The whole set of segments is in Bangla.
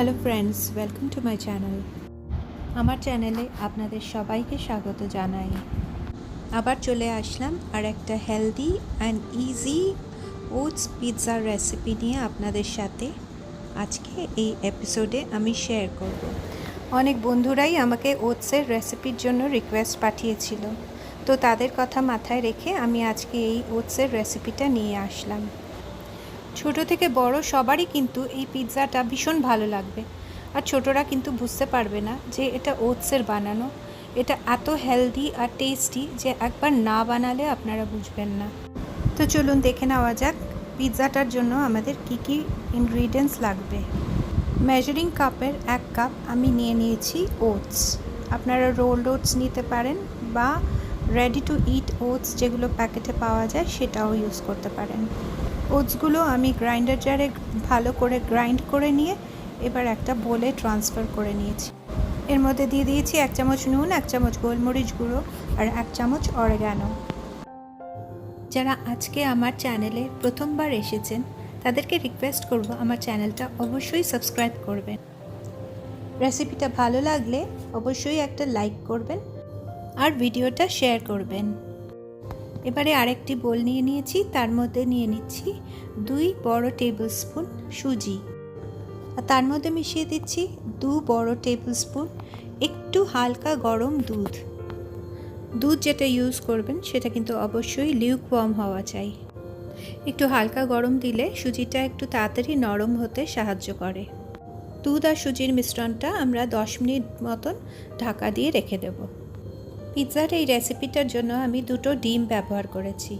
Hello friends welcome to my channel আমার চ্যানেলে আপনাদের সবাইকে স্বাগত জানাই। আবার চলে আসলাম আর একটা হেলদি অ্যান্ড ইজি ওটস পিৎজার রেসিপি নিয়ে আপনাদের সাথে। আজকে এই এপিসোডে আমি শেয়ার করব। অনেক বন্ধুরাই আমাকে ওটসের রেসিপির জন্য রিকোয়েস্ট পাঠিয়েছিল। তো তাদের কথা মাথায় রেখে আমি আজকে এই ওটসের রেসিপিটা নিয়ে আসলাম। ছোট থেকে বড় সবারই কিন্তু এই পিৎজাটা ভীষণ ভালো লাগবে। আর ছোটরা কিন্তু বুঝতে পারবে না যে এটা ওটসের বানানো। এটা এত হেলদি আর টেস্টি যে একবার না বানালে আপনারা বুঝবেন না। তো চলুন দেখে নেওয়া যাক পিৎজাটার জন্য আমাদের কি কি ইনগ্রিডিয়েন্টস লাগবে। মেজারিং কাপের এক কাপ আমি নিয়ে নিয়েছি ওটস আপনারা রোল ওটস নিতে পারেন বা রেডি টু ইট ওটস যেগুলো প্যাকেটে পাওয়া যায় সেটাও ইউজ করতে পারেন। ওটসগুলো আমি গ্রাইন্ডার জারে ভালো করে গ্রাইন্ড করে নিয়ে এবার একটা বোলে ট্রান্সফার করে নিয়েছি। এর মধ্যে দিয়ে দিয়েছি এক চামচ নুন, এক চামচ গোলমরিচ গুঁড়ো আর এক চামচ অরেগানো। যারা আজকে আমার চ্যানেলে প্রথমবার এসেছেন, তাদেরকে রিকোয়েস্ট করব আমার চ্যানেলটা অবশ্যই সাবস্ক্রাইব করবেন। রেসিপিটা ভালো লাগলে অবশ্যই একটা লাইক করবেন আর ভিডিওটা শেয়ার করবেন। এবারে আরেকটি বোল নিয়ে নিয়েছি, তার মধ্যে নিয়ে নিচ্ছি দুই বড় টেবিল স্পুন সুজি। আর তার মধ্যে মিশিয়ে দিচ্ছি দু বড় টেবিল স্পুন একটু হালকা গরম দুধ। দুধ যেটা ইউজ করবেন, সেটা কিন্তু অবশ্যই লিউক ওয়ার্ম হওয়া চাই। একটু হালকা গরম দিলে সুজিটা একটু তাড়াতাড়ি নরম হতে সাহায্য করে। দুধ আর সুজির মিশ্রণটা আমরা দশ মিনিট মতন ঢাকা দিয়ে রেখে দেবো। পিৎজার এই রেসিপিটার জন্য আমি দুটো ডিম ব্যবহার করেছি।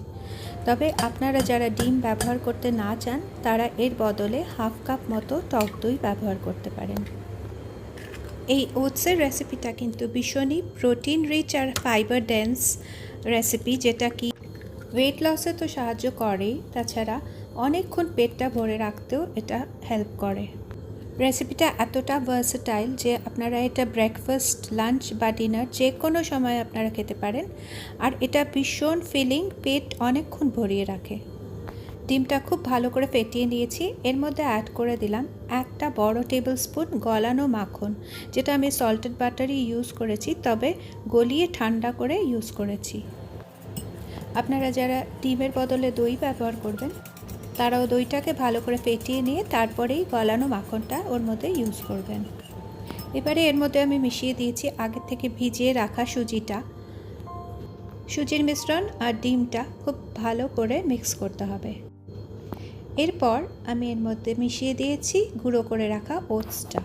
তবে আপনারা যারা ডিম ব্যবহার করতে না চান, তারা এর বদলে হাফ কাপ মতো টক দই ব্যবহার করতে পারেন। এই ওটসের রেসিপিটা কিন্তু ভীষণই প্রোটিন রিচ আর ফাইবার ডেন্স রেসিপি, যেটা কি ওয়েট লসে তো সাহায্য করেই। তাছাড়া অনেকক্ষণ পেটটা ভরে রাখতেও এটা হেল্প করে। রেসিপিটা এতটা ভার্সেটাইল যে আপনারা এটা ব্রেকফাস্ট লাঞ্চ বা ডিনার যে কোনো সময় আপনারা খেতে পারেন। আর এটা ভীষণ ফিলিং পেট অনেকক্ষণ ভরিয়ে রাখে। ডিমটা খুব ভালো করে ফেটিয়ে নিয়েছি। এর মধ্যে অ্যাড করে দিলাম একটা বড় টেবিল স্পুন গলানো মাখন, যেটা আমি সল্টেড বাটারই ইউজ করেছি, তবে গলিয়ে ঠান্ডা করে ইউজ করেছি। আপনারা যারা ডিমের বদলে দই ব্যবহার করবেন তারাও দইটাকে ভালো করে ফেটিয়ে নিয়ে তারপরেই গলানো মাখনটা ওর মধ্যে ইউজ করবেন। এবারে এর মধ্যে আমি মিশিয়ে দিয়েছি আগে থেকে ভিজিয়ে রাখা সুজিটা। সুজির মিশ্রণ আর ডিমটা খুব ভালো করে মিক্স করতে হবে। এরপর আমি এর মধ্যে মিশিয়ে দিয়েছি গুঁড়ো করে রাখা ওটসটা।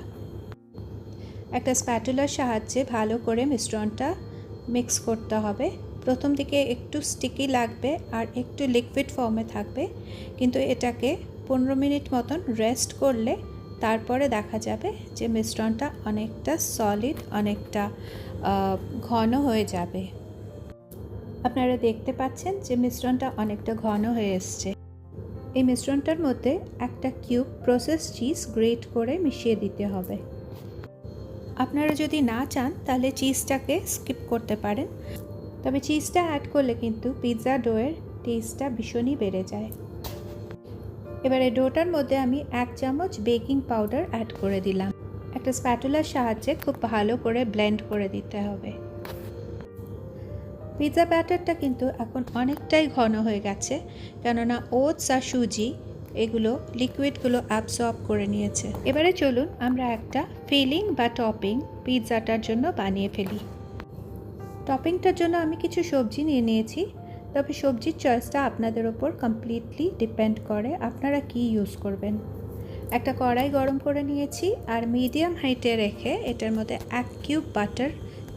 একটা স্প্যাটুলার সাহায্যে ভালো করে মিশ্রণটা মিক্স করতে হবে। প্রথম দিকে একটু স্টিকি লাগবে আর একটু লিকুইড ফর্মে থাকবে। কিন্তু এটাকে পনেরো মিনিট মতন রেস্ট করলে তারপরে দেখা যাবে যে মিশ্রণটা অনেকটা সলিড অনেকটা ঘন হয়ে যাবে। আপনারা দেখতে পাচ্ছেন যে মিশ্রণটা অনেকটা ঘন হয়ে এসছে। এই মিশ্রণটার মধ্যে একটা কিউব প্রসেস চিজ গ্রেট করে মিশিয়ে দিতে হবে। আপনারা যদি না চান, তাহলে চিজটাকে স্কিপ করতে পারেন। তবে চিজটা অ্যাড করলে কিন্তু পিৎজা ডোয়ের টেস্টটা ভীষণই বেড়ে যায়। এবারে ডোটার মধ্যে আমি এক চামচ বেকিং পাউডার অ্যাড করে দিলাম। একটা স্প্যাটুলার সাহায্যে খুব ভালো করে ব্লেন্ড করে দিতে হবে। পিৎজা ব্যাটারটা কিন্তু এখন অনেকটাই ঘন হয়ে গেছে, কেননা ওটস আর সুজি এগুলো লিকুইডগুলো অ্যাবসর্ব করে নিয়েছে। এবারে চলুন আমরা একটা ফিলিং বা টপিং পিৎজাটার জন্য বানিয়ে ফেলি। টপিংটার জন্য আমি কিছু সবজি নিয়ে নিয়েছি। তবে সবজির চয়েসটা আপনাদের ওপর কমপ্লিটলি ডিপেন্ড করে আপনারা কি ইউজ করবেন। একটা কড়াই গরম করে নিয়েছি আর মিডিয়াম হাইটে রেখে এটার মধ্যে এক কিউব বাটার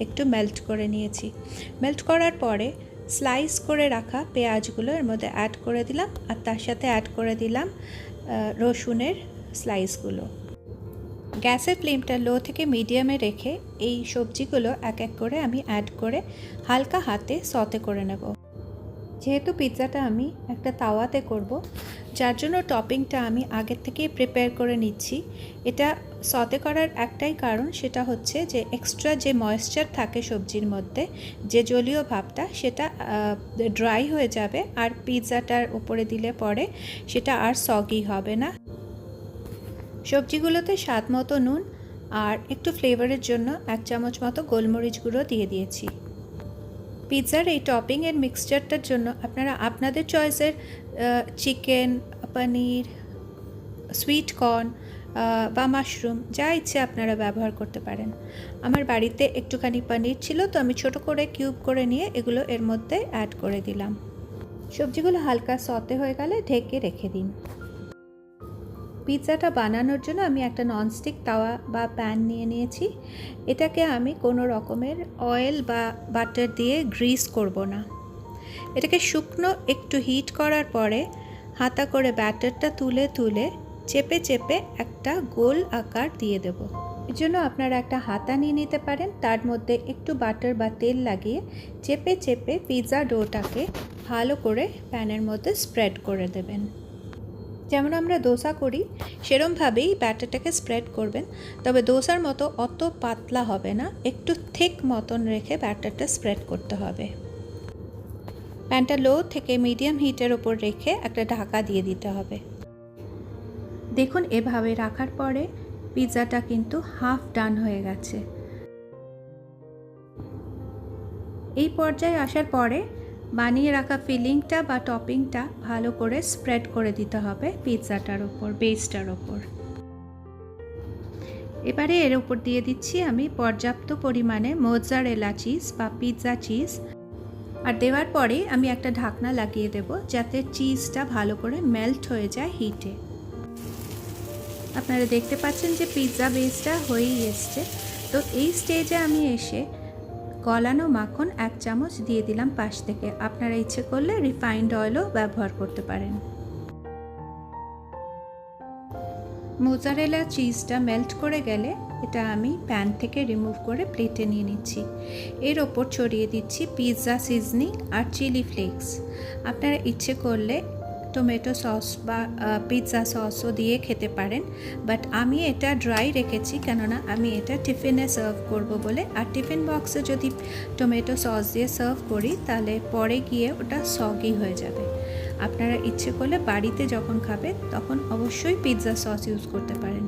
একটু মেল্ট করে নিয়েছি। মেল্ট করার পরে স্লাইস করে রাখা পেঁয়াজগুলো এর মধ্যে অ্যাড করে দিলাম আর তার সাথে অ্যাড করে দিলাম রসুনের স্লাইসগুলো গ্যাসের ফ্লেমটা লো থেকে মিডিয়ামে রেখে এই সবজিগুলো এক এক করে আমি অ্যাড করে হালকা হাতে সতে করে নেব। যেহেতু পিৎজাটা আমি একটা তাওয়াতে করব, যার জন্য টপিংটা আমি আগের থেকেই প্রিপেয়ার করে নিচ্ছি। এটা সতে করার একটাই কারণ সেটা হচ্ছে যে এক্সট্রা যে ময়েশ্চার থাকে সবজির মধ্যে, যে জলীয় ভাবটা সেটা ড্রাই হয়ে যাবে আর পিৎজাটার উপরে দিলে পরে সেটা আর সগি হবে না। সবজিগুলোতে স্বাদ মতো নুন আর একটু ফ্লেভারের জন্য এক চামচ মতো গোলমরিচ গুঁড়ো দিয়ে দিয়েছি। পিৎজার এই টপিংয়ের মিক্সচারটার জন্য আপনারা আপনাদের চয়েসের চিকেন, পনির, সুইট কর্ন বা মাশরুম যা ইচ্ছে আপনারা ব্যবহার করতে পারেন। আমার বাড়িতে একটুখানি পনির ছিল তো আমি ছোট করে কিউব করে নিয়ে এগুলো এর মধ্যে অ্যাড করে দিলাম। সবজিগুলো হালকা সতে হয়ে গেলে ঢেকে রেখে দিন। পিৎজাটা বানানোর জন্য আমি একটা ননস্টিক তাওয়া বা প্যান নিয়ে নিয়েছি। এটাকে আমি কোনো রকমের অয়েল বা বাটার দিয়ে গ্রিস করব না। এটাকে শুকনো একটু হিট করার পরে হাতা করে ব্যাটারটা তুলে তুলে চেপে চেপে একটা গোল আকার দিয়ে দেব। এর জন্য আপনারা একটা হাতা নিয়ে নিতে পারেন, তার মধ্যে একটু বাটার বা তেল লাগিয়ে চেপে চেপে পিৎজা ডোটাকে ভালো করে প্যানের মধ্যে স্প্রেড করে দেবেন। যেমন আমরা দোসা করি, সেরমভাবেই ব্যাটারটাকে স্প্রেড করবেন। তবে দোসার মতো অত পাতলা হবে না, একটু থিক মতন রেখে ব্যাটারটা স্প্রেড করতে হবে। প্যানটা লো থেকে মিডিয়াম হিটের ওপর রেখে একটা ঢাকা দিয়ে দিতে হবে। দেখুন, এভাবে রাখার পরে পিৎজাটা কিন্তু হাফ ডান হয়ে গেছে। এই পর্যায়ে আসার পরে বানিয়ে রাখা ফিলিংটা বা টপিংটা ভালো করে স্প্রেড করে দিতে হবে পিৎজাটার ওপর, বেসটার ওপর। এবারে এর ওপর দিয়ে দিচ্ছি আমি পর্যাপ্ত পরিমাণে মোজারেলা চিজ বা পিৎজা চিজ। আর দেওয়ার পরে আমি একটা ঢাকনা লাগিয়ে দেব যাতে চিজটা ভালো করে মেল্ট হয়ে যায় হিটে। আপনারা দেখতে পাচ্ছেন যে পিৎজা বেসটা হয়েই এসছে। তো এই স্টেজে আমি এসে গলানো মাখন এক চামচ দিয়ে দিলাম পাশ থেকে। আপনারা ইচ্ছে করলে রিফাইন্ড অয়েলও ব্যবহার করতে পারেন। মোজারেলা চিজটা মেল্ট করে গেলে এটা আমি প্যান থেকে রিমুভ করে প্লেটে নিয়ে নিচ্ছি। এর ওপর ছড়িয়ে দিচ্ছি পিৎজা সিজনিং আর চিলি ফ্লেক্স। আপনারা ইচ্ছে করলে টমেটো সস বা পিৎজা সসও দিয়ে খেতে পারেন। বাট আমি এটা ড্রাই রেখেছি, কেননা আমি এটা টিফিনে সার্ভ করব বলে। আর টিফিন বক্সে যদি টমেটো সস দিয়ে সার্ভ করি, তাহলে পরে গিয়ে ওটা সগি হয়ে যাবে। আপনারা ইচ্ছে করলে বাড়িতে যখন খাবে, তখন অবশ্যই পিৎজা সস ইউজ করতে পারেন।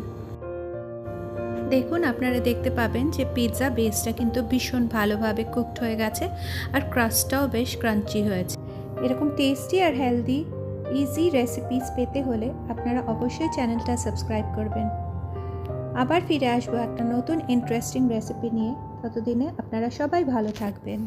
দেখুন, আপনারা দেখতে পাবেন যে পিৎজা বেসটা কিন্তু ভীষণ ভালোভাবে কুকড হয়ে গেছে, আর ক্রাস্টটাও বেশ ক্রাঞ্চি হয়েছে। এরকম টেস্টি আর হেলদি ইজি রেসিপিস পেতে হলে আপনারা অবশ্যই চ্যানেলটা সাবস্ক্রাইব করবেন। আবার ফিরে আসব একটা নতুন ইন্টারেস্টিং রেসিপি নিয়ে। ততদিনে আপনারা সবাই ভালো থাকবেন।